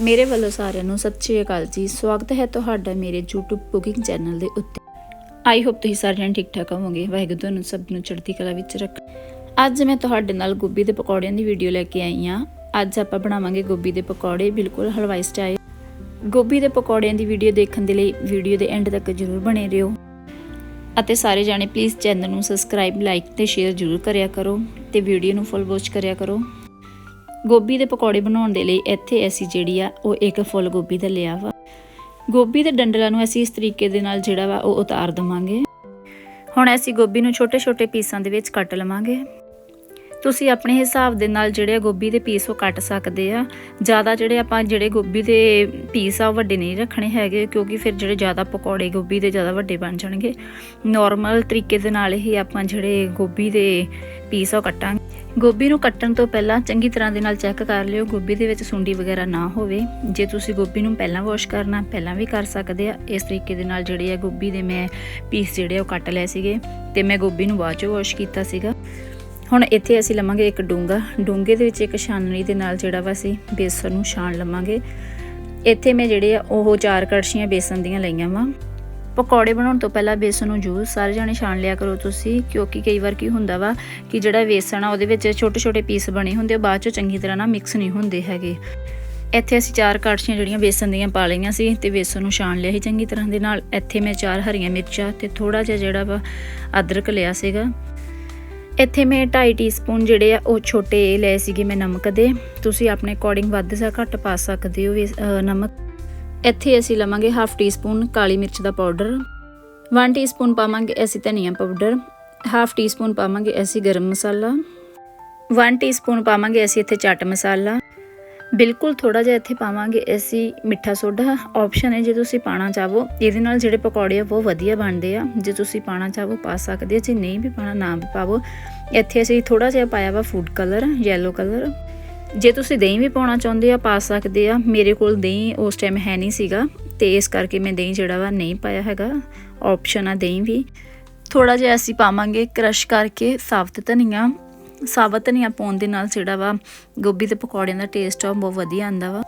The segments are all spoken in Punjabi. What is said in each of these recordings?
ਮੇਰੇ ਵੱਲੋਂ ਸਾਰਿਆਂ ਨੂੰ ਸਤਿ ਸ਼੍ਰੀ ਅਕਾਲ ਜੀ। ਸਵਾਗਤ ਹੈ ਤੁਹਾਡਾ ਮੇਰੇ YouTube ਕੁਕਿੰਗ ਚੈਨਲ ਦੇ ਉੱਤੇ। ਆਈ ਹੋਪ ਤੁਸੀਂ ਸਾਰੇ ਜਣੇ ਠੀਕ ਠਾਕ ਹੋਵੋਗੇ। ਵਾਹਿਗੁਰੂ ਤੁਹਾਨੂੰ ਸਭ ਨੂੰ ਚੜ੍ਹਦੀ ਕਲਾ ਵਿੱਚ ਰੱਖ। ਅੱਜ ਮੈਂ ਤੁਹਾਡੇ ਨਾਲ ਗੋਭੀ ਦੇ ਪਕੌੜਿਆਂ ਦੀ ਵੀਡੀਓ ਲੈ ਕੇ ਆਈ ਹਾਂ। ਅੱਜ ਆਪਾਂ ਬਣਾਵਾਂਗੇ ਗੋਭੀ ਦੇ ਪਕੌੜੇ, ਬਿਲਕੁਲ ਹਲਵਾਈ ਸਟਾਈਲ ਗੋਭੀ ਦੇ ਪਕੌੜਿਆਂ ਦੀ ਵੀਡੀਓ ਦੇਖਣ ਦੇ ਲਈ ਵੀਡੀਓ ਦੇ ਐਂਡ ਤੱਕ ਜਰੂਰ ਬਣੇ ਰਹੋ। ਅਤੇ ਸਾਰੇ ਜਾਣੇ ਪਲੀਜ਼ ਚੈਨਲ ਨੂੰ ਸਬਸਕ੍ਰਾਈਬ ਲਾਈਕ ਤੇ ਸ਼ੇਅਰ ਜਰੂਰ ਕਰਿਆ ਕਰੋ। ਤੇ ਵੀਡੀਓ ਨੂੰ ਫੁੱਲ ਵਾਚ ਕਰਿਆ ਕਰੋ। ਗੋਭੀ ਦੇ ਪਕੌੜੇ ਬਣਾਉਣ ਦੇ ਲਈ ਇੱਥੇ ਅਸੀਂ ਜਿਹੜੀ ਆ, ਉਹ ਇੱਕ ਫੁੱਲ ਗੋਭੀ ਦਾ ਲਿਆ ਵਾ। ਗੋਭੀ ਦੇ ਡੰਡਲਾਂ ਨੂੰ ਅਸੀਂ ਇਸ ਤਰੀਕੇ ਦੇ ਨਾਲ ਜਿਹੜਾ ਵਾ, ਉਹ ਉਤਾਰ ਦਵਾਂਗੇ। ਹੁਣ ਅਸੀਂ ਗੋਭੀ ਨੂੰ ਛੋਟੇ-ਛੋਟੇ ਪੀਸਾਂ ਦੇ ਵਿੱਚ ਕੱਟ ਲਵਾਂਗੇ। ਤੁਸੀਂ ਆਪਣੇ ਹਿਸਾਬ ਦੇ ਨਾਲ ਜਿਹੜੇ ਗੋਭੀ ਦੇ ਪੀਸ ਉਹ ਕੱਟ ਸਕਦੇ ਆ। ਜ਼ਿਆਦਾ ਜਿਹੜੇ ਆਪਾਂ ਜਿਹੜੇ ਗੋਭੀ ਦੇ ਪੀਸ ਆ, ਉਹ ਵੱਡੇ ਨਹੀਂ ਰੱਖਣੇ ਹੈਗੇ, ਕਿਉਂਕਿ ਫਿਰ ਜਿਹੜੇ ਜ਼ਿਆਦਾ ਪਕੌੜੇ ਗੋਭੀ ਦੇ ਜ਼ਿਆਦਾ ਵੱਡੇ ਬਣ ਜਾਣਗੇ। ਨਾਰਮਲ ਤਰੀਕੇ ਦੇ ਨਾਲ ਹੀ ਆਪਾਂ ਜਿਹੜੇ ਗੋਭੀ ਦੇ ਪੀਸ ਆ, ਉਹ ਕੱਟਾਂਗੇ। ਗੋਭੀ ਨੂੰ ਕੱਟਣ ਤੋਂ ਪਹਿਲਾਂ ਚੰਗੀ ਤਰ੍ਹਾਂ ਦੇ ਨਾਲ ਚੈੱਕ ਕਰ ਲਿਓ। ਗੋਭੀ ਦੇ ਵਿੱਚ ਸੁੰਡੀ ਵਗੈਰਾ ਨਾ ਹੋਵੇ। ਜੇ ਤੁਸੀਂ ਗੋਭੀ ਨੂੰ ਪਹਿਲਾਂ ਵਾਸ਼ ਕਰਨਾ, ਪਹਿਲਾਂ ਵੀ ਕਰ ਸਕਦੇ ਆ। ਇਸ ਤਰੀਕੇ ਦੇ ਨਾਲ ਜਿਹੜੇ ਆ ਗੋਭੀ ਦੇ ਮੈਂ ਪੀਸ ਜਿਹੜੇ ਆ ਉਹ ਕੱਟ ਲਏ ਸੀਗੇ ਤੇ ਮੈਂ ਗੋਭੀ ਨੂੰ ਬਾਅਦ ਚੋਂ ਵਾਸ਼ ਕੀਤਾ ਸੀਗਾ। ਹੁਣ ਇੱਥੇ ਅਸੀਂ ਲਵਾਂਗੇ ਇੱਕ ਡੂੰਗਾ ਡੂੰਗੇ ਦੇ ਵਿੱਚ ਇੱਕ ਛਾਨਣੀ ਦੇ ਨਾਲ ਜਿਹੜਾ ਵਾ ਅਸੀਂ ਬੇਸਨ ਨੂੰ ਛਾਣ ਲਵਾਂਗੇ। ਇੱਥੇ ਮੈਂ ਜਿਹੜੇ ਆ ਉਹ ਚਾਰ ਕੜਛੀਆਂ ਬੇਸਨ ਦੀਆਂ ਲਈਆਂ ਵਾਂ। ਪਕੌੜੇ ਬਣਾਉਣ ਤੋਂ ਪਹਿਲਾਂ ਬੇਸਨ ਨੂੰ ਜੂਸ ਸਾਰੇ ਜਾਣੇ ਛਾਣ ਲਿਆ ਕਰੋ ਤੁਸੀਂ ਕਿਉਂਕਿ ਕਈ ਵਾਰ ਕੀ ਹੁੰਦਾ ਵਾ ਕਿ ਜਿਹੜਾ ਬੇਸਨ ਆ ਉਹਦੇ ਵਿੱਚ ਛੋਟੇ ਛੋਟੇ ਪੀਸ ਬਣੇ ਹੁੰਦੇ ਆ ਬਾਅਦ ਚੋਂ ਚੰਗੀ ਤਰ੍ਹਾਂ ਨਾਲ ਮਿਕਸ ਨਹੀਂ ਹੁੰਦੇ ਹੈਗੇ। ਇੱਥੇ ਅਸੀਂ ਚਾਰ ਕੜਛੀਆਂ ਜਿਹੜੀਆਂ ਬੇਸਨ ਦੀਆਂ ਪਾ ਲਈਆਂ ਸੀ ਤੇ ਬੇਸਨ ਨੂੰ ਛਾਣ ਲਿਆ ਸੀ ਚੰਗੀ ਤਰ੍ਹਾਂ ਦੇ ਨਾਲ। ਇੱਥੇ ਮੈਂ ਚਾਰ ਹਰੀਆਂ ਮਿਰਚਾਂ ਤੇ ਥੋੜਾ ਜਿਹਾ ਜਿਹੜਾ ਵਾ ਅਦਰਕ ਲਿਆ ਸੀਗਾ। ਇੱਥੇ ਮੈਂ 2.5 ਟੀਸਪੂਨ ਜਿਹੜੇ ਆ ਉਹ ਛੋਟੇ ਲਏ ਸੀਗੇ ਮੈਂ ਨਮਕ ਦੇ। ਤੁਸੀਂ ਆਪਣੇ ਅਕੋਰਡਿੰਗ ਵੱਧ ਜਾਂ ਘੱਟ ਪਾ ਸਕਦੇ ਹੋ ਵੀ, ਨਮਕ। ਇੱਥੇ ਅਸੀਂ ਲਵਾਂਗੇ ਹਾਫ ਟੀਸਪੂਨ ਕਾਲੀ ਮਿਰਚ ਦਾ ਪਾਊਡਰ 1 ਟੀਸਪੂਨ ਪਾਵਾਂਗੇ ਅਸੀਂ ਧਨੀਆ ਪਾਊਡਰ ਹਾਫ ਟੀਸਪੂਨ ਪਾਵਾਂਗੇ ਅਸੀਂ ਗਰਮ ਮਸਾਲਾ 1 ਟੀਸਪੂਨ ਪਾਵਾਂਗੇ ਅਸੀਂ ਇੱਥੇ ਚਾਟ ਮਸਾਲਾ, ਬਿਲਕੁਲ ਥੋੜਾ ਜਿਹਾ ਇੱਥੇ ਪਾਵਾਂਗੇ ਅਸੀਂ ਮਿੱਠਾ ਸੋਡਾ ਆਪਸ਼ਨ ਹੈ ਜੇ ਤੁਸੀਂ ਪਾਣਾ ਚਾਹੋ, ਇਹਦੇ ਨਾਲ ਜਿਹੜੇ ਪਕੌੜੇ ਆ ਉਹ ਵਧੀਆ ਬਣਦੇ ਆ, ਜੇ ਤੁਸੀਂ ਪਾਣਾ ਚਾਹੋ ਪਾ ਸਕਦੇ ਜੇ ਨਹੀਂ ਵੀ ਪਾਣਾ ਨਾ ਪਾਵੋ, ਇੱਥੇ ਅਸੀਂ ਥੋੜਾ ਜਿਹਾ ਪਾਇਆ ਵਾ ਫੂਡ ਕਲਰ ਯੈਲੋ ਕਲਰ ਜੇ ਤੁਸੀਂ ਦਹੀਂ ਵੀ ਪਾਉਣਾ ਚਾਹੁੰਦੇ ਆ, ਪਾ ਸਕਦੇ ਆ। ਮੇਰੇ ਕੋਲ ਦਹੀਂ ਉਸ ਟਾਈਮ ਹੈ ਨਹੀਂ ਸੀਗਾ ਤੇ ਇਸ ਕਰਕੇ ਮੈਂ ਦਹੀਂ ਜਿਹੜਾ ਵਾ ਨਹੀਂ ਪਾਇਆ ਹੈਗਾ। ਆਪਸ਼ਨ ਆ ਦਹੀਂ ਵੀ। ਥੋੜਾ ਜਿਹਾ ਅਸੀਂ ਪਾਵਾਂਗੇ ਕ੍ਰਸ਼ ਕਰਕੇ ਸਾਬਤ ਧਨੀਆ। ਸਾਬਤ ਧਨੀਆ ਪਾਉਣ ਦੇ ਨਾਲ ਜਿਹੜਾ ਵਾ, ਗੋਭੀ ਦੇ ਪਕੌੜਿਆਂ ਦਾ ਟੇਸਟ ਆ, ਉਹ ਬਹੁਤ ਵਧੀਆ ਆਂਦਾ ਵਾ।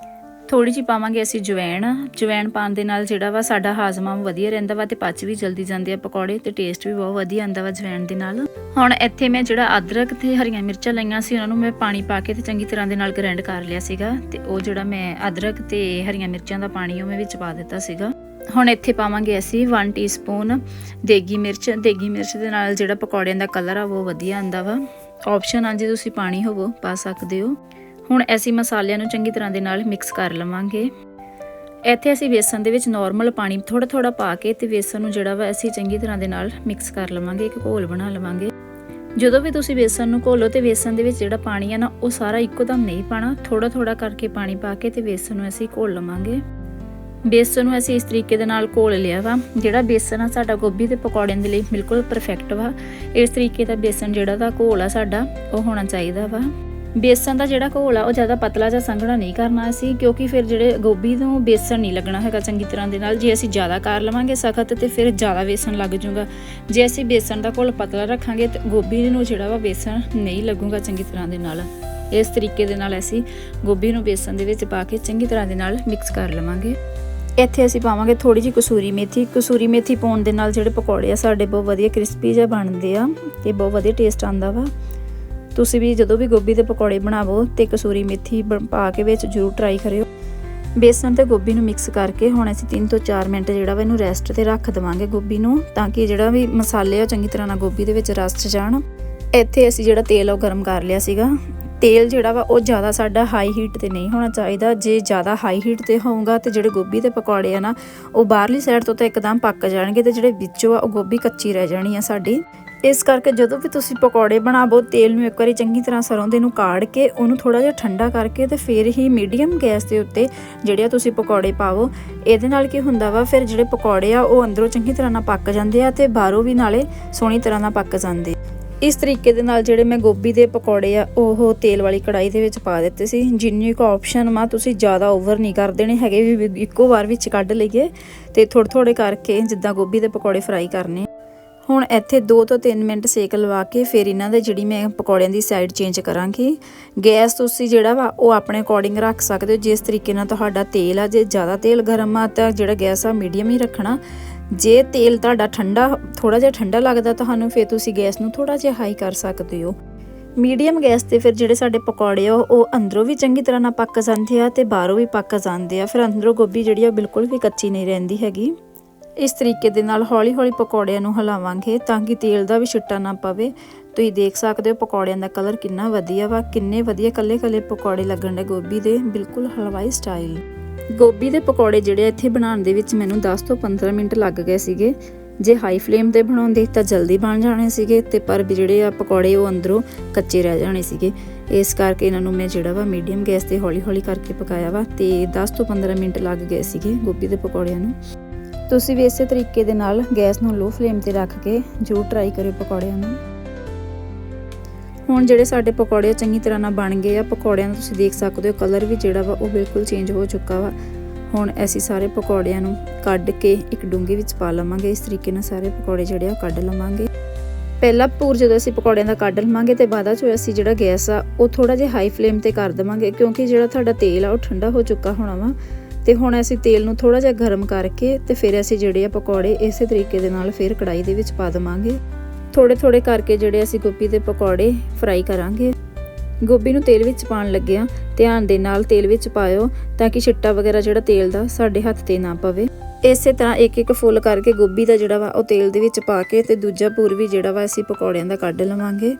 ਥੋੜੀ ਜਿਹੀ ਪਾਵਾਂਗੇ ਅਸੀਂ ਜਵੈਣ। ਜਵੈਣ ਪਾਉਣ ਦੇ ਨਾਲ ਜਿਹੜਾ ਵਾ ਸਾਡਾ ਹਾਜ਼ਮਾ ਵਧੀਆ ਰਹਿੰਦਾ ਵਾ ਤੇ ਪਚ ਵੀ ਜਲਦੀ ਜਾਂਦੇ ਆ ਪਕੌੜੇ ਤੇ ਟੇਸਟ ਵੀ ਬਹੁਤ ਵਧੀਆ ਆਂਦਾ ਵਾ ਜਵੈਣ ਦੇ ਨਾਲ। ਹੁਣ ਇੱਥੇ ਮੈਂ ਜਿਹੜਾ ਅਦਰਕ ਤੇ ਹਰੀਆਂ ਮਿਰਚਾਂ ਲਈਆਂ ਸੀ, ਉਹਨਾਂ ਨੂੰ ਮੈਂ ਪਾਣੀ ਪਾ ਕੇ ਤੇ ਚੰਗੀ ਤਰ੍ਹਾਂ ਦੇ ਨਾਲ ਗ੍ਰਾਈਂਡ ਕਰ ਲਿਆ ਸੀਗਾ ਤੇ ਉਹ ਜਿਹੜਾ ਮੈਂ ਅਦਰਕ ਤੇ ਹਰੀਆਂ ਮਿਰਚਾਂ ਦਾ ਪਾਣੀ ਉਹ ਮੈਂ ਵਿੱਚ ਪਾ ਦਿੱਤਾ ਸੀਗਾ। ਹੁਣ ਇੱਥੇ ਪਾਵਾਂਗੇ ਅਸੀਂ 1 ਟੀਸਪੂਨ ਦੇਗੀ ਮਿਰਚ। ਦੇਗੀ ਮਿਰਚ ਦੇ ਨਾਲ ਜਿਹੜਾ ਪਕੌੜਿਆਂ ਦਾ ਕਲਰ ਆ, ਉਹ ਵਧੀਆ ਆਂਦਾ ਵਾ। ਆਪਸ਼ਨ ਆ, ਜੇ ਤੁਸੀਂ ਪਾਣੀ ਹੋਵੋ, ਪਾ ਸਕਦੇ ਹੋ। ਹੁਣ ਅਸੀਂ ਮਸਾਲਿਆਂ ਨੂੰ ਚੰਗੀ ਤਰ੍ਹਾਂ ਦੇ ਨਾਲ ਮਿਕਸ ਕਰ ਲਵਾਂਗੇ। ਇੱਥੇ ਅਸੀਂ ਵੇਸਣ ਦੇ ਵਿੱਚ ਨਾਰਮਲ ਪਾਣੀ ਥੋੜਾ ਥੋੜਾ ਪਾ ਕੇ ਤੇ ਵੇਸਣ ਨੂੰ ਜਿਹੜਾ ਵਾ ਅਸੀਂ ਚੰਗੀ ਤਰ੍ਹਾਂ ਦੇ ਨਾਲ ਮਿਕਸ ਕਰ ਲਵਾਂਗੇ, ਇੱਕ ਘੋਲ ਬਣਾ ਲਵਾਂਗੇ। ਜਦੋਂ ਵੀ ਤੁਸੀਂ ਵੇਸਣ ਨੂੰ ਘੋਲੋ ਤੇ ਵੇਸਣ ਦੇ ਵਿੱਚ ਜਿਹੜਾ ਪਾਣੀ ਆ ਨਾ, ਉਹ ਸਾਰਾ ਇੱਕੋ ਦਮ ਨਹੀਂ ਪਾਣਾ। ਥੋੜਾ ਥੋੜਾ ਕਰਕੇ ਪਾਣੀ ਪਾ ਕੇ ਤੇ ਵੇਸਣ ਨੂੰ ਅਸੀਂ ਘੋਲ ਲਵਾਂਗੇ। ਬੇਸਨ ਨੂੰ ਅਸੀਂ ਇਸ ਤਰੀਕੇ ਦੇ ਨਾਲ ਘੋਲ ਲਿਆ ਵਾ। ਜਿਹੜਾ ਬੇਸਨ ਆ, ਸਾਡਾ ਗੋਭੀ ਦੇ ਪਕੌੜਿਆਂ ਦੇ ਲਈ ਬਿਲਕੁਲ ਪਰਫੈਕਟ ਵਾ। ਇਸ ਤਰੀਕੇ ਦਾ ਬੇਸਨ ਜਿਹੜਾ ਦਾ ਘੋਲ ਆ ਸਾਡਾ, ਉਹ ਹੋਣਾ ਚਾਹੀਦਾ ਵਾ। ਬੇਸਨ ਦਾ ਜਿਹੜਾ ਘੋਲ ਆ, ਉਹ ਜ਼ਿਆਦਾ ਪਤਲਾ ਜਾਂ ਸੰਘਣਾ ਨਹੀਂ ਕਰਨਾ ਅਸੀਂ, ਕਿਉਂਕਿ ਫਿਰ ਜਿਹੜੇ ਗੋਭੀ ਨੂੰ ਬੇਸਨ ਨਹੀਂ ਲੱਗਣਾ ਹੈਗਾ ਚੰਗੀ ਤਰ੍ਹਾਂ ਦੇ ਨਾਲ, ਜੇ ਅਸੀਂ ਜ਼ਿਆਦਾ ਕਰ ਲਵਾਂਗੇ ਸਖਤ ਤੇ ਫਿਰ ਜ਼ਿਆਦਾ ਬੇਸਨ ਲੱਗ ਜਾਊਗਾ। ਜੇ ਅਸੀਂ ਬੇਸਨ ਦਾ ਘੋਲ ਪਤਲਾ ਰੱਖਾਂਗੇ ਤੇ ਗੋਭੀ ਨੂੰ ਜਿਹੜਾ ਵਾ ਬੇਸਨ ਨਹੀਂ ਲੱਗੂਗਾ ਚੰਗੀ ਤਰ੍ਹਾਂ ਦੇ ਨਾਲ। ਇਸ ਤਰੀਕੇ ਦੇ ਨਾਲ ਅਸੀਂ ਗੋਭੀ ਨੂੰ ਬੇਸਨ ਦੇ ਵਿੱਚ ਪਾ ਕੇ ਚੰਗੀ ਤਰ੍ਹਾਂ ਦੇ ਨਾਲ ਮਿਕਸ ਕਰ ਲਵਾਂਗੇ। ਇੱਥੇ ਅਸੀਂ ਪਾਵਾਂਗੇ ਥੋੜੀ ਜਿਹੀ ਕਸੂਰੀ ਮੇਥੀ। ਕਸੂਰੀ ਮੇਥੀ ਪਾਉਣ ਦੇ ਨਾਲ ਜਿਹੜੇ ਪਕੌੜੇ ਆ, ਸਾਡੇ ਬਹੁਤ ਵਧੀਆ ਕ੍ਰਿਸਪੀ ਜਿਹਾ ਬਣਦੇ ਆ। ਤੇ ਬਹੁਤ ਵਧੀਆ ਟੇਸਟ ਆਉਂਦਾ ਵਾ। ਤੁਸੀਂ ਵੀ ਜਦੋਂ ਵੀ ਗੋਭੀ ਦੇ ਪਕੌੜੇ ਬਣਾਵੋ ਤੇ ਕਸੂਰੀ ਮੇਥੀ ਬ- ਪਾ ਕੇ ਵਿੱਚ ਜ਼ਰੂਰ ਟਰਾਈ ਕਰਿਓ। ਬੇਸਨ ਤੇ ਗੋਭੀ ਨੂੰ ਮਿਕਸ ਕਰਕੇ ਹੁਣ ਅਸੀਂ 3 ਤੋਂ 4 ਮਿੰਟ ਜਿਹੜਾ ਵਾ ਇਹਨੂੰ ਰੈਸਟ ਤੇ ਰੱਖ ਦੇਵਾਂਗੇ ਗੋਭੀ ਨੂੰ ਤਾਂ ਕਿ ਜਿਹੜਾ ਵੀ ਮਸਾਲੇ ਆ ਉਹ ਚੰਗੀ ਤਰ੍ਹਾਂ ਨਾਲ ਗੋਭੀ ਦੇ ਵਿੱਚ ਰਸ ਚ ਜਾਣ। ਇੱਥੇ ਅਸੀਂ ਜਿਹੜਾ ਤੇਲ ਉਹ ਗਰਮ ਕਰ ਲਿਆ ਸੀਗਾ। ਤੇਲ ਜਿਹੜਾ ਵਾ ਉਹ ਜ਼ਿਆਦਾ ਸਾਡਾ ਹਾਈ ਹੀਟ ਤੇ ਨਹੀਂ ਹੋਣਾ ਚਾਹੀਦਾ। ਜੇ ਜ਼ਿਆਦਾ ਹਾਈ ਹੀਟ ਤੇ ਹੋਊਗਾ ਤੇ ਜਿਹੜੇ ਗੋਭੀ ਦੇ ਪਕੌੜੇ ਆ ਨਾ, ਉਹ ਬਾਹਰਲੀ ਸਾਈਡ ਤੋਂ ਤਾਂ ਇੱਕਦਮ ਪੱਕ ਜਾਣਗੇ ਤੇ ਜਿਹੜੇ ਵਿੱਚੋਂ ਆ ਉਹ ਗੋਭੀ ਕੱਚੀ ਰਹਿ ਜਾਣੀ ਆ ਸਾਡੀ। ਇਸ ਕਰਕੇ ਜਦੋਂ ਵੀ ਤੁਸੀਂ ਪਕੌੜੇ ਬਣਾਵੋ, ਤੇਲ ਨੂੰ ਇੱਕ ਵਾਰੀ ਚੰਗੀ ਤਰ੍ਹਾਂ ਸਰੋਂ ਦੇ ਨੂੰ ਕਾੜ ਕੇ, ਉਹਨੂੰ ਥੋੜਾ ਜਿਹਾ ਠੰਡਾ ਕਰਕੇ ਤੇ ਫਿਰ ਹੀ ਮੀਡੀਅਮ ਗੈਸ ਦੇ ਉੱਤੇ ਜਿਹੜੇ ਆ ਤੁਸੀਂ ਪਕੌੜੇ ਪਾਵੋ। ਇਹਦੇ ਨਾਲ ਕੀ ਹੁੰਦਾ ਵਾ, ਫਿਰ ਜਿਹੜੇ ਪਕੌੜੇ ਆ, ਉਹ ਅੰਦਰੋਂ ਚੰਗੀ ਤਰ੍ਹਾਂ ਨਾਲ ਪੱਕ ਜਾਂਦੇ ਆ ਤੇ ਬਾਹਰੋਂ ਵੀ ਨਾਲੇ ਸੋਹਣੀ ਤਰ੍ਹਾਂ ਨਾਲ ਪੱਕ ਜਾਂਦੇ। ਇਸ ਤਰੀਕੇ ਦੇ ਨਾਲ ਜਿਹੜੇ ਮੈਂ ਗੋਭੀ ਦੇ ਪਕੌੜੇ ਆ, ਉਹ ਤੇਲ ਵਾਲੀ ਕੜਾਈ ਦੇ ਵਿੱਚ ਪਾ ਦਿੱਤੇ ਸੀ। ਜਿੰਨੀ ਕੁ ਆਪਸ਼ਨ ਮਾ ਤੁਸੀਂ ਜ਼ਿਆਦਾ ਓਵਰ ਨਹੀਂ ਕਰ ਦੇਣੇ ਹੈਗੇ, ਵੀ ਇੱਕੋ ਵਾਰ ਵਿੱਚ ਕੱਢ ਲਈਏ ਤੇ ਥੋੜੇ ਥੋੜੇ ਕਰਕੇ ਜਿੱਦਾਂ ਗੋਭੀ ਦੇ ਪਕੌੜੇ ਫਰਾਈ ਕਰਨੇ ਹੁਣ ਇੱਥੇ 2 ਤੋਂ 3 ਮਿੰਟ ਸੇਕ ਲਵਾ ਕੇ ਫਿਰ ਇਹਨਾਂ ਦੇ ਜਿਹੜੀ ਮੈਂ ਪਕੌੜਿਆਂ ਦੀ ਸਾਈਡ ਚੇਂਜ ਕਰਾਂਗੀ। ਗੈਸ ਤੁਸੀਂ ਜਿਹੜਾ ਵਾ ਉਹ ਆਪਣੇ ਅਕੋਰਡਿੰਗ ਰੱਖ ਸਕਦੇ ਹੋ। ਜਿਸ ਤਰੀਕੇ ਨਾਲ ਤੁਹਾਡਾ ਤੇਲ ਆ, ਜੇ ਜ਼ਿਆਦਾ ਤੇਲ ਗਰਮ ਆ ਤਾਂ ਜਿਹੜਾ ਗੈਸ ਆ ਮੀਡੀਅਮ ਹੀ ਰੱਖਣਾ। ਜੇ ਤੇਲ ਤੁਹਾਡਾ ਠੰਡਾ ਥੋੜਾ ਜਿਹਾ ਠੰਡਾ ਲੱਗਦਾ ਤੁਹਾਨੂੰ, ਫਿਰ ਤੁਸੀਂ ਗੈਸ ਨੂੰ ਥੋੜਾ ਜਿਹਾ ਹਾਈ ਕਰ ਸਕਦੇ ਹੋ। ਮੀਡੀਅਮ ਗੈਸ ਤੇ ਫਿਰ ਜਿਹੜੇ ਸਾਡੇ ਪਕੌੜੇ ਆ, ਉਹ ਅੰਦਰੋਂ ਵੀ ਚੰਗੀ ਤਰ੍ਹਾਂ ਨਾਲ ਪੱਕ ਜਾਂਦੇ ਆ ਤੇ ਬਾਹਰੋਂ ਵੀ ਪੱਕ ਜਾਂਦੇ ਆ। ਫਿਰ ਅੰਦਰੋਂ ਗੋਭੀ ਜਿਹੜੀ ਆ ਬਿਲਕੁਲ ਵੀ ਕੱਚੀ ਨਹੀਂ ਰਹਿੰਦੀ ਹੈਗੀ। ਇਸ ਤਰੀਕੇ ਦੇ ਨਾਲ ਹੌਲੀ-ਹੌਲੀ ਪਕੌੜਿਆਂ ਨੂੰ ਹਿਲਾਵਾਂਗੇ ਤਾਂ ਕਿ ਤੇਲ ਦਾ ਵੀ ਛਿੱਟਾ ਨਾ ਪਵੇ। ਤੁਸੀਂ ਦੇਖ ਸਕਦੇ ਹੋ ਪਕੌੜਿਆਂ ਦਾ ਕਲਰ ਕਿੰਨਾ ਵਧੀਆ ਵਾ, ਕਿੰਨੇ ਵਧੀਆ ਕੱਲੇ-ਕੱਲੇ ਪਕੌੜੇ ਲੱਗਣ ਦੇ ਗੋਭੀ ਦੇ, ਬਿਲਕੁਲ ਹਲਵਾਈ ਸਟਾਈਲ। ਗੋਭੀ ਦੇ ਪਕੌੜੇ ਜਿਹੜੇ ਆ ਇੱਥੇ ਬਣਾਉਣ ਦੇ ਵਿੱਚ ਮੈਨੂੰ 10 ਤੋਂ 15 ਮਿੰਟ ਲੱਗ ਗਏ ਸੀਗੇ। ਜੇ ਹਾਈ ਫਲੇਮ ਤੇ ਬਣਾਉਂਦੇ ਤਾਂ ਜਲਦੀ ਬਣ ਜਾਣੇ ਸੀਗੇ ਤੇ ਪਰ ਵੀ ਜਿਹੜੇ ਆ ਪਕੌੜੇ ਉਹ ਅੰਦਰੋਂ ਕੱਚੇ ਰਹਿ ਜਾਣੇ ਸੀਗੇ। ਇਸ ਕਰਕੇ ਇਹਨਾਂ ਨੂੰ ਮੈਂ ਜਿਹੜਾ ਵਾ ਮੀਡੀਅਮ ਗੈਸ ਤੇ ਹੌਲੀ-ਹੌਲੀ ਕਰਕੇ ਪਕਾਇਆ ਵਾ ਤੇ 10 ਤੋਂ 15 ਮਿੰਟ ਲੱਗ ਗਏ ਸੀਗੇ ਗੋਭੀ ਦੇ ਪਕੌੜਿਆਂ ਨੂੰ। ਤੁਸੀਂ ਵੀ ਇਸੇ ਤਰੀਕੇ ਦੇ ਨਾਲ ਗੈਸ ਨੂੰ ਲੋ ਫਲੇਮ ਤੇ ਰੱਖ ਕੇ ਜ਼ਰੂਰ ਟਰਾਈ ਕਰਿਓ ਪਕੌੜਿਆਂ ਨੂੰ। ਹੁਣ ਜਿਹੜੇ ਸਾਡੇ ਪਕੌੜੇ ਚੰਗੀ ਤਰ੍ਹਾਂ ਨਾਲ ਬਣ ਗਏ ਆ, ਪਕੌੜਿਆਂ ਦਾ ਤੁਸੀਂ ਦੇਖ ਸਕਦੇ ਹੋ ਕਲਰ ਵੀ ਜਿਹੜਾ ਵਾ ਉਹ ਬਿਲਕੁਲ ਚੇਂਜ ਹੋ ਚੁੱਕਾ ਵਾ। ਹੁਣ ਅਸੀਂ ਸਾਰੇ ਪਕੌੜਿਆਂ ਨੂੰ ਕੱਢ ਕੇ ਇੱਕ ਡੂੰਘੇ ਵਿੱਚ ਪਾ ਲਵਾਂਗੇ, ਇਸ ਤਰੀਕੇ ਨਾਲ ਸਾਰੇ ਪਕੌੜੇ ਜਿਹੜੇ ਆ ਕੱਢ ਲਵਾਂਗੇ। ਪਹਿਲਾ ਪੂਰ ਜਦੋਂ ਅਸੀਂ ਪਕੌੜਿਆਂ ਦਾ ਕੱਢ ਲਵਾਂਗੇ ਤੇ ਬਾਅਦ ਚ ਅਸੀਂ ਜਿਹੜਾ ਗੈਸ ਆ, ਉਹ ਥੋੜਾ ਜਿਹਾ ਹਾਈ ਫਲੇਮ ਤੇ ਕਰ ਦੇਵਾਂਗੇ, ਕਿਉਂਕਿ ਜਿਹੜਾ ਤੁਹਾਡਾ ਤੇਲ ਆ ਉਹ ਠੰਡਾ ਹੋ ਚੁੱਕਾ ਹੋਣਾ ਵਾ। ਤੇ ਹੁਣ ਅਸੀਂ ਤੇਲ ਨੂੰ ਥੋੜਾ ਜਿਹਾ ਗਰਮ ਕਰਕੇ ਤੇ ਫਿਰ ਅਸੀਂ ਜਿਹੜੇ ਆ ਪਕੌੜੇ ਇਸੇ ਤਰੀਕੇ ਦੇ ਨਾਲ ਫਿਰ ਕੜਾਈ ਦੇ ਵਿੱਚ ਪਾ ਦੇਵਾਂਗੇ। ਥੋੜੇ ਥੋੜੇ ਕਰਕੇ ਜਿਹੜੇ ਅਸੀਂ ਗੋਭੀ ਦੇ ਪਕੌੜੇ ਫਰਾਈ ਕਰਾਂਗੇ। ਗੋਭੀ ਨੂੰ ਤੇਲ ਵਿੱਚ ਪਾਉਣ ਲੱਗਿਆ ਧਿਆਨ ਦੇ ਨਾਲ ਤੇਲ ਵਿੱਚ ਪਾਇਓ ਤਾਂ ਕਿ ਛਿੱਟਾ ਵਗੈਰਾ ਜਿਹੜਾ ਤੇਲ ਦਾ ਸਾਡੇ ਹੱਥ ਤੇ ਨਾ ਪਵੇ। ਇਸੇ ਤਰ੍ਹਾਂ ਇੱਕ ਇੱਕ ਫੁੱਲ ਕਰਕੇ ਗੋਭੀ ਦਾ ਜਿਹੜਾ ਵਾ ਉਹ ਤੇਲ ਦੇ ਵਿੱਚ ਪਾ ਕੇ ਤੇ ਦੂਜਾ ਪੂਰ ਵੀ ਜਿਹੜਾ ਵਾ ਅਸੀਂ ਪਕੌੜਿਆਂ ਦਾ ਕੱਢ ਲਵਾਂਗੇ।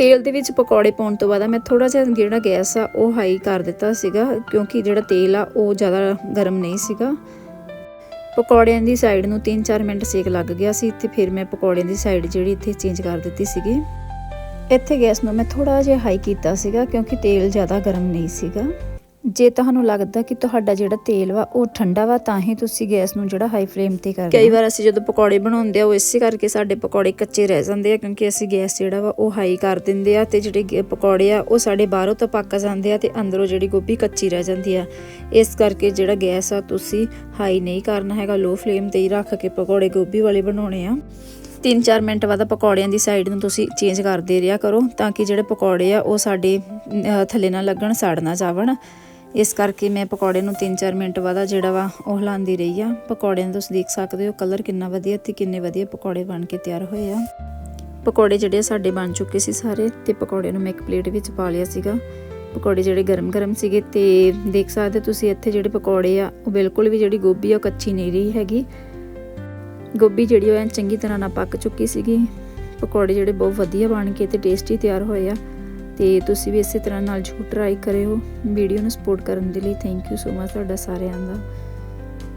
ਤੇਲ ਦੇ ਵਿੱਚ ਪਕੌੜੇ ਪਾਉਣ ਤੋਂ ਬਾਅਦ ਮੈਂ ਥੋੜਾ ਜਿਹਾ ਜਿਹੜਾ ਗੈਸ ਆ, ਉਹ ਹਾਈ ਕਰ ਦਿੱਤਾ ਸੀਗਾ, ਕਿਉਂਕਿ ਜਿਹੜਾ ਤੇਲ ਆ, ਉਹ ਜ਼ਿਆਦਾ ਗਰਮ ਨਹੀਂ ਸੀਗਾ। ਪਕੌੜਿਆਂ ਦੀ ਸਾਈਡ ਨੂੰ 3-4 ਮਿੰਟ ਸੇਕ ਲੱਗ ਗਿਆ ਸੀ, ਤੇ ਫਿਰ ਮੈਂ ਪਕੌੜਿਆਂ ਦੀ ਸਾਈਡ ਜਿਹੜੀ ਇੱਥੇ ਚੇਂਜ ਕਰ ਦਿੱਤੀ ਸੀਗੀ। ਇੱਥੇ ਗੈਸ ਨੂੰ ਮੈਂ ਥੋੜਾ ਜਿਹਾ ਹਾਈ ਕੀਤਾ ਸੀਗਾ, ਕਿਉਂਕਿ ਤੇਲ ਜ਼ਿਆਦਾ ਗਰਮ ਨਹੀਂ ਸੀਗਾ। ਜੇ ਤੁਹਾਨੂੰ ਲੱਗਦਾ ਕਿ ਤੁਹਾਡਾ ਜਿਹੜਾ ਤੇਲ ਵਾ ਉਹ ਠੰਡਾ ਵਾ ਤਾਂ ਹੀ ਤੁਸੀਂ ਗੈਸ ਨੂੰ ਜਿਹੜਾ ਹਾਈ ਫਲੇਮ ਤੇ ਕਰਦੇ ਕਈ ਵਾਰ ਅਸੀਂ ਜਦੋਂ ਪਕੌੜੇ ਬਣਾਉਂਦੇ ਆ ਉਹ ਇਸੇ ਕਰਕੇ ਸਾਡੇ ਪਕੌੜੇ ਕੱਚੇ ਰਹਿ ਜਾਂਦੇ ਆ ਕਿਉਂਕਿ ਅਸੀਂ ਗੈਸ ਜਿਹੜਾ ਵਾ ਉਹ ਹਾਈ ਕਰ ਦਿੰਦੇ ਆ ਤੇ ਜਿਹੜੇ ਪਕੌੜੇ ਆ ਉਹ ਸਾਡੇ ਬਾਹਰੋਂ ਤਾਂ ਪੱਕ ਜਾਂਦੇ ਆ ਤੇ ਅੰਦਰੋਂ ਜਿਹੜੀ ਗੋਭੀ ਕੱਚੀ ਰਹਿ ਜਾਂਦੀ ਆ। ਇਸ ਕਰਕੇ ਜਿਹੜਾ ਗੈਸ ਆ ਤੁਸੀਂ ਹਾਈ ਨਹੀਂ ਕਰਨਾ ਹੈਗਾ ਲੋ ਫਲੇਮ ਤੇ ਹੀ ਰੱਖ ਕੇ ਪਕੌੜੇ ਗੋਭੀ ਵਾਲੇ ਬਣਾਉਣੇ ਆ। 3-4 ਮਿੰਟ ਬਾਅਦ ਪਕੌੜਿਆਂ ਦੀ ਸਾਈਡ ਨੂੰ ਤੁਸੀਂ ਚੇਂਜ ਕਰਦੇ ਰਿਹਾ ਕਰੋ ਤਾਂ ਕਿ ਜਿਹੜੇ ਪਕੌੜੇ ਆ ਉਹ ਸਾਡੇ ਥੱਲੇ ਨਾ ਲੱਗਣ ਸੜ ਨਾ ਜਾਵਣ। ਇਸ ਕਰਕੇ ਮੈਂ ਪਕੌੜੇ ਨੂੰ 3-4 ਮਿੰਟ ਬਾਅਦ ਜਿਹੜਾ ਵਾ ਉਹ ਹਿਲਾਉਂਦੀ ਰਹੀ ਆ। ਪਕੌੜਿਆਂ ਦਾ ਤੁਸੀਂ ਦੇਖ ਸਕਦੇ ਹੋ ਕਲਰ ਕਿੰਨਾ ਵਧੀਆ ਤੇ ਕਿੰਨੇ ਵਧੀਆ ਪਕੌੜੇ ਬਣ ਕੇ ਤਿਆਰ ਹੋਏ ਆ। ਪਕੌੜੇ ਜਿਹੜੇ ਆ ਸਾਡੇ ਬਣ ਚੁੱਕੇ ਸੀ ਸਾਰੇ ਤੇ ਪਕੌੜੇ ਨੂੰ ਮੈਂ ਇੱਕ ਪਲੇਟ ਵਿੱਚ ਪਾ ਲਿਆ ਸੀਗਾ। ਪਕੌੜੇ ਜਿਹੜੇ ਗਰਮ-ਗਰਮ ਸੀਗੇ ਤੇ ਦੇਖ ਸਕਦੇ ਤੁਸੀਂ ਇੱਥੇ ਜਿਹੜੇ ਪਕੌੜੇ ਆ, ਉਹ ਬਿਲਕੁਲ ਵੀ ਜਿਹੜੀ ਗੋਭੀ ਆ ਉਹ ਕੱਚੀ ਨਹੀਂ ਰਹੀ ਹੈਗੀ। ਗੋਭੀ ਜਿਹੜੀ ਉਹ ਚੰਗੀ ਤਰ੍ਹਾਂ ਨਾਲ ਪੱਕ ਚੁੱਕੀ ਸੀਗੀ। ਪਕੌੜੇ ਜਿਹੜੇ ਬਹੁਤ ਵਧੀਆ ਬਣ ਕੇ ਤੇ ਟੇਸਟੀ ਤਿਆਰ ਹੋਏ ਆ। ਤੇ ਤੁਸੀਂ ਵੀ ਇਸੇ ਤਰ੍ਹਾਂ ਨਾਲ ਜ਼ਰੂਰ ਟਰਾਈ ਕਰਿਓ। ਵੀਡੀਓ ਨੂੰ ਸਪੋਰਟ ਕਰਨ ਦੇ ਲਈ ਥੈਂਕ ਯੂ ਸੋ ਮਚ ਤੁਹਾਡਾ ਸਾਰਿਆਂ ਦਾ।